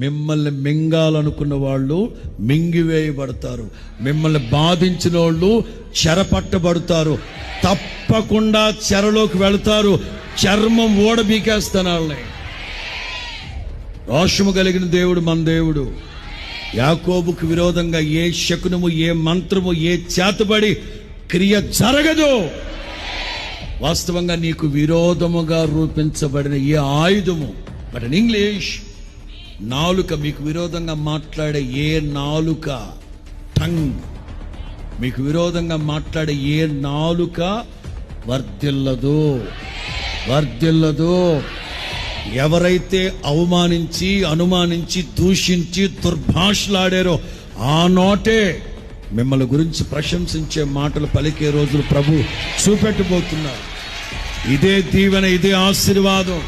మిమ్మల్ని మింగాలనుకున్న వాళ్ళు మింగివేయబడతారు. మిమ్మల్ని బాధించిన వాళ్ళు చెరపట్టబడతారు. తప్పకుండా చెరలోకి వెళతారు. చర్మం ఓడబీకేస్తాను వాళ్ళని. రోషము కలిగిన దేవుడు మన దేవుడు. యాకోబుకు విరోధంగా ఏ శకునము ఏ మంత్రము ఏ చేతబడి క్రియ జరగదు. వాస్తవంగా నీకు విరోధముగా రూపించబడిన ఏ ఆయుధము బట్ ఇన్ ఇంగ్లీష్ నాలుక మీకు విరోధంగా మాట్లాడే ఏ నాలుక? టంగ్ మీకు విరోధంగా మాట్లాడే ఏ నాలుక? వర్ధిల్లదు. వర్ధిల్లదు. ఎవరైతే అవమానించి అనుమానించి దూషించి దుర్భాషలాడారో ఆ నోటే మిమ్మల్ని గురించి ప్రశంసించే మాటలు పలికే రోజులు ప్రభు చూపెట్టబోతున్నారు. ఇదే దీవెన ఇదే ఆశీర్వాదం.